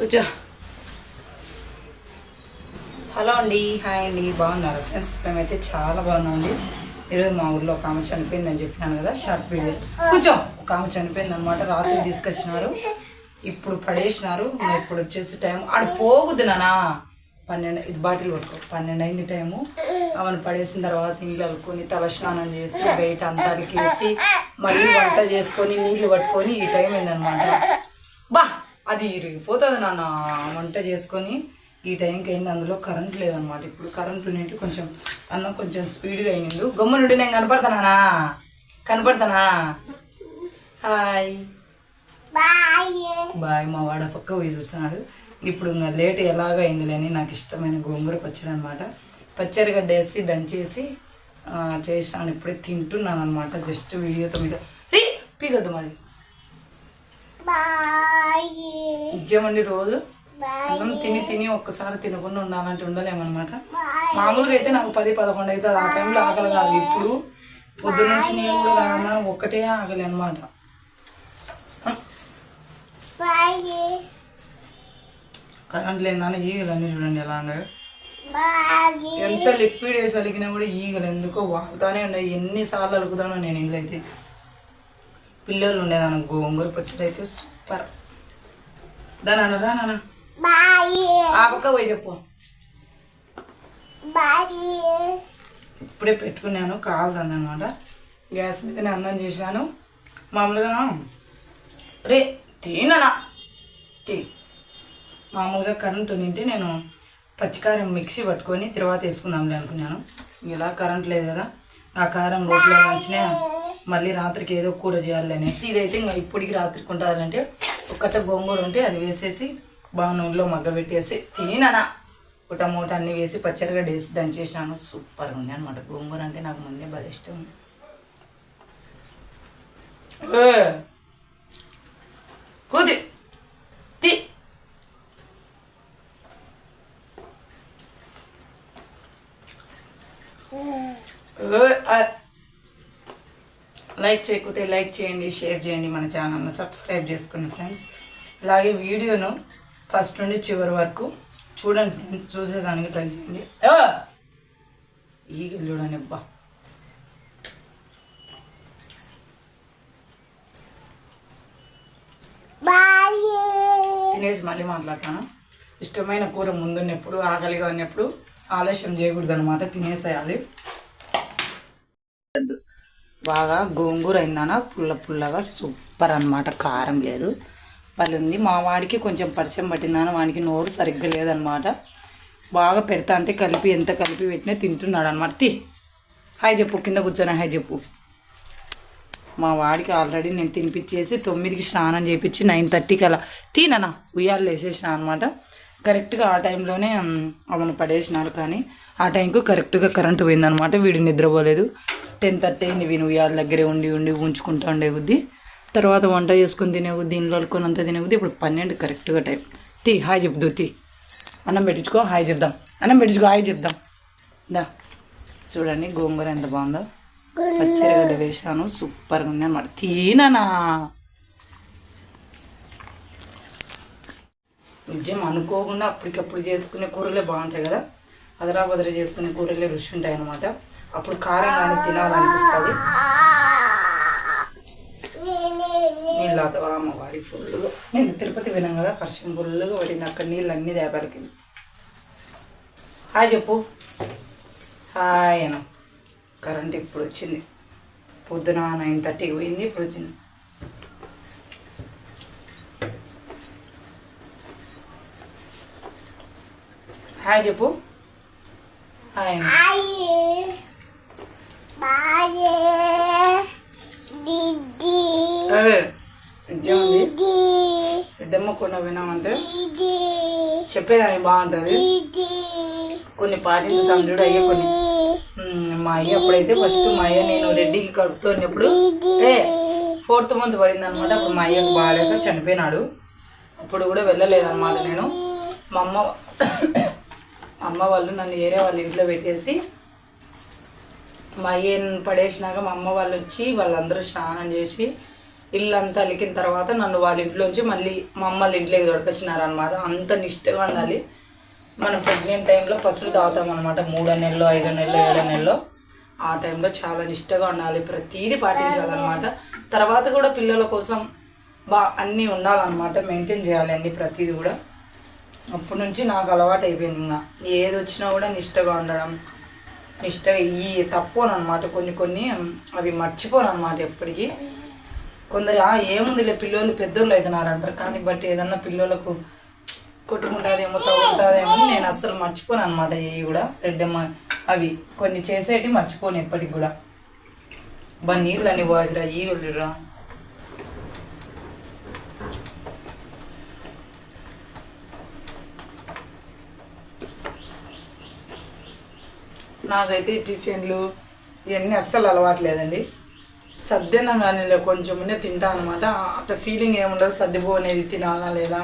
Suja hello అండి. Hi అండి. బాగున్నారు? ఫ్రెండ్స్ మేమైతే చాలా బాగున్నాం అండి. ఈరోజు మా ఊర్లో ఒక ఆమె చనిపోయిందని చెప్పినాను కదా షార్ట్ వీడియో. కూర్చో. ఒక ఆమె చనిపోయింది అనమాట రాత్రి తీసుకొచ్చినారు. ఇప్పుడు పడేసినారు. ఇప్పుడు వచ్చేసి టైం ఆడ పోగుద్దు నానా పన్నెండు ఇది బాటిల్ పట్టుకో. పన్నెండు అయింది టైము. ఆమెను పడేసిన తర్వాత ఇంట్లో అలుకొని తల స్నానం చేసి బయట అంతా అలికేసి మళ్ళీ వంట చేసుకొని నీళ్ళు పట్టుకొని ఈ టైం అయిందనమాట బా! అది ఇరిగిపోతుంది నాన్న. వంట చేసుకొని ఈ టైంకి అయింది. అందులో కరెంట్ లేదనమాట ఇప్పుడు కరెంట్ ఉన్నట్టు కొంచెం అన్నం కొంచెం స్పీడ్గా అయింది గమ్మ నుండి నేను కనపడతానా కనపడతానా? హాయ్. బాయ్ మా వాడ పక్క పోయి చూస్తున్నాడు. ఇప్పుడు ఇంకా లేట్ ఎలాగ అయిందిలేని నాకు ఇష్టమైన గోంగూర పచ్చడి అనమాట పచ్చడి గడ్డ వేసి దంచేసి ఆ, చేసినాను. ఇప్పుడే తింటున్నాను అనమాట జస్ట్ వీడియోతో మీద. రీ పీగద్దు మాది. నిజమండి రోజు. అన్నం తిని తిని ఒక్కసారి తినకుండా ఉండాలంటే ఉండలేమన్నమాట. మామూలుగా అయితే నాకు పది పదకొండు అవుతుంది ఆ టైంలో ఆకలి కాదు. ఇప్పుడు పొద్దు నుంచి నేను కూడా తాగన్నాను ఒక్కటే ఆకలి అనమాట కరెంట్ లేదని ఈగలు అన్నీ చూడండి ఎలా ఉన్నాయి ఎంత లిక్విడ్ వేసి అలిగినా కూడా ఈగలు ఎందుకో వాగుతానే ఉన్నాయి. ఎన్నిసార్లు అలుకుతానో నేను ఇల్లు అయితే. పిల్లలు ఉండేదాన్ని గోంగూర పచ్చడి అయితే సూపర్. దాని అనరా నాన్న ఆ పక్క పోయి చెప్పు. ఇప్పుడే పెట్టుకున్నాను కాలుతుంది అనమాట గ్యాస్ మీదనే అన్నం చేశాను. మామూలుగా రే తిననా? టీ. మామూలుగా కరెంట్ ఉంటే నేను పచ్చికారం మిక్సీ పట్టుకొని తర్వాత వేసుకుందాంలే అనుకున్నాను. ఇలా కరెంట్ లేదు కదా ఆ కారం రోట్లో మంచిగా మళ్ళీ రాత్రికి ఏదో కూర చేయాలని ఇదైతే ఇంకా ఇప్పటికి రాత్రికి ఉంటుందంటే ఒక్కట గోంగూర ఉంటే అది వేసేసి బాగా నూనెలో మగ్గబెట్టేసి తిననా. టమోటా అన్నీ వేసి పచ్చడిగా వేసి దంచేసాను సూపర్ ఉంది అనమాట గోంగూర అంటే నాకు ముందే భలే ఇష్టం ఏ, కూది తి. ఏ, లైక్ చేయకపోతే లైక్ చేయండి షేర్ చేయండి మన ఛానల్ని సబ్స్క్రైబ్ చేసుకోండి ఫ్రెండ్స్. అలాగే వీడియోను ఫస్ట్ నుండి చివరి వరకు చూడండి ఫ్రెండ్స్ చూసేదానికి ట్రై చేయండి! ఈగలు చూడండి అబ్బా. తినేసి మళ్ళీ మాట్లాడతాను. ఇష్టమైన కూర ముందున్నప్పుడు ఆకలిగా ఉన్నప్పుడు ఆలస్యం చేయకూడదు అనమాట తినేసేయాలి. బాగా గోంగూర అయిందన? పుల్ల పుల్లగా సూపర్ అన్నమాట. కారం లేదు. వాళ్ళు ఉంది మా వాడికి కొంచెం పరిచయం పట్టిందని? వానికి నోరు సరిగ్గా లేదనమాట బాగా పెడతా అంటే కలిపి ఎంత కలిపి పెట్టినా తింటున్నాడు అనమాట తి. హాయ్ చెప్పు కింద కూర్చొని? హాయ్ చెప్పు. మా వాడికి ఆల్రెడీ నేను తినిపించేసి తొమ్మిదికి స్నానం చేయించి నైన్ థర్టీకి అలా తీననా ఉయ్యాలు వేసేసిన అనమాట కరెక్ట్గా ఆ టైంలోనే అవును పడేసినారు కానీ ఆ టైంకు కరెక్ట్గా కరెంటు పోయిందనమాట వీడు నిద్రపోలేదు. టెన్ థర్టీ అయింది విను వాళ్ళ దగ్గరే ఉండి ఉండి ఉంచుకుంటూ ఉండే బుద్ధి. తర్వాత వంట చేసుకుని తినే బుద్ధి ఇంట్లో అంతా తినే బుద్ధి. ఇప్పుడు పన్నెండు కరెక్ట్గా టైం తీ హాయ్ చెప్దు తీ. అన్నం పెట్టించుకో హాయ్ చెప్దాం. అన్నం పెట్టించుకో హాయ్ చెప్దాం. దా. చూడండి గోంగూర ఎంత బాగుందో. పచ్చిరగడ్డ వేసాను సూపర్గా ఉంది అనమాట తిననా నిజం అనుకోకుండా అప్పటికప్పుడు చేసుకునే కూరలే బాగుంటాయి కదా. అదరా బదరా చేసుకునే కూరలే రుచి ఉంటాయి అనమాట అప్పుడు కారం కానీ తినాలనిపిస్తుంది. నీళ్ళు అమ్మ వాడి ఫుల్గా నేను తిరుపతి విన్నాం కదా పరిచయం ఫుల్గా పడింది. అక్కడ నీళ్ళు అన్నీ దేపాలకి హాయ్ చెప్పు. హాయ్ అను కరెంట్ ఇప్పుడు వచ్చింది. పొద్దున నైన్ థర్టీకి పోయింది ఇప్పుడు వచ్చింది. హాయ్ చెప్పు. రెడ్డమ్మ కొండ వినామంటే చెప్పేదానికి బాగుంటుంది. కొన్ని పాటించుతాం చూడు అయ్యే కొన్ని. మా అయ్య అప్పుడైతే ఫస్ట్ మా అయ్య నేను రెడ్డికి కడుపుతున్నప్పుడు ఏ ఫోర్త్ మంత్ పడింది అనమాట అప్పుడు మా అయ్యకు బాగాలేక చనిపోయినాడు. అప్పుడు కూడా వెళ్ళలేదన్నమాట నేను. మా అమ్మ అమ్మ వాళ్ళు నన్ను వేరే వాళ్ళ ఇంట్లో పెట్టేసి మా అయ్యని పడేసినాక మా అమ్మ వాళ్ళు వచ్చి వాళ్ళందరూ స్నానం చేసి ఇల్లు అంతా అలికిన తర్వాత నన్ను వాళ్ళ ఇంట్లోంచి మళ్ళీ మా అమ్మల ఇంట్లోకి దొరకొచ్చినారనమాట అంత నిష్టగా ఉండాలి. మనం ప్రెగ్నెంట్ టైంలో ఫస్ట్ తాగుతాం అనమాట మూడో నెలలో ఐదో నెలలో ఏడో నెలలో. ఆ టైంలో చాలా నిష్టగా ఉండాలి. ప్రతీది పాటించాలన్నమాట. తర్వాత కూడా పిల్లల కోసం బా అన్నీ ఉండాలన్నమాట. మెయింటైన్ చేయాలి అన్ని ప్రతీది కూడా. అప్పటి నుంచి నాకు అలవాటు అయిపోయింది ఇంకా. ఏది వచ్చినా కూడా నిష్టగా ఉండడం నిష్టగా ఈ తప్పును అనమాట కొన్ని కొన్ని అవి మర్చిపోను అనమాట ఎప్పటికీ. కొందరు "ఆ, ఏముందిలే పిల్లోళ్ళు పెద్దోళ్ళు అవుతున్నారు అంటారు కానీ బట్ ఏదన్నా పిల్లలకు కొట్టుకుంటుందేమో తగులుతుందేమో నేను అస్సలు మర్చిపోను అనమాట ఇవి కూడా రెడ్డమ్మ అవి కొన్ని చేసేటి మర్చిపోను ఎప్పటికి కూడా. బా నీళ్ళు అని వాగిరా ఈ వెళ్ళిరా నాకైతే టిఫిన్లు ఇవన్నీ అస్సలు అలవాటు లేదండి. సర్దినం కానీ కొంచెం ముందే తింటా అనమాట అట్లా ఫీలింగ్ ఏముండదు. సర్దిపో అనేది తినాలా లేదా?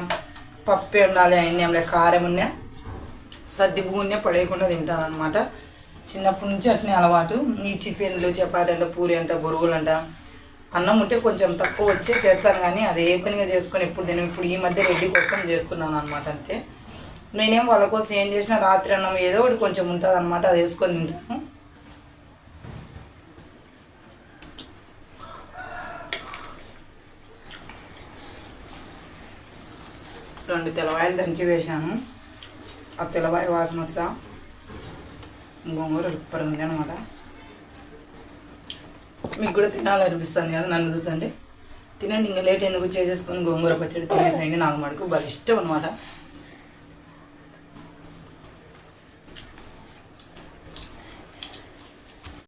పప్పే ఉండాలి అవన్నీ ఏం లేదు కారం ఉన్నా సర్ది పడేయకుండా తింటాను అనమాట చిన్నప్పటి నుంచి అట్నే అలవాటు. ఈ టిఫిన్లు చపాతి అంట పూరి అంట బొరుగులు అంట. అన్నం ఉంటే కొంచెం తక్కువ వచ్చి చేస్తాను కానీ అది ఏ పనిగా చేసుకొని ఎప్పుడు తిన ఇప్పుడు ఈ మధ్య రెడ్డి కోసం చేస్తున్నాను అనమాట అంతే. నేనేం వాళ్ళ కోసం ఏం చేసినా రాత్రి అన్నం ఏదో ఒకటి కొంచెం ఉంటుంది అనమాట అది వేసుకొని తింటాను. రెండు తెల్లవాయలు దంచి వేసాను ఆ తెల్లవాయ వాసన వచ్చా. గోంగూర సూపర్ ఉంది అనమాట మీకు కూడా తినాలనిపిస్తుంది కదా నన్ను చూసండి తినండి ఇంకా లేట్ ఎందుకు చేసేసుకొని గోంగూర పచ్చడి తినేసేయండి నాకు మటుకు బాగా ఇష్టం అనమాట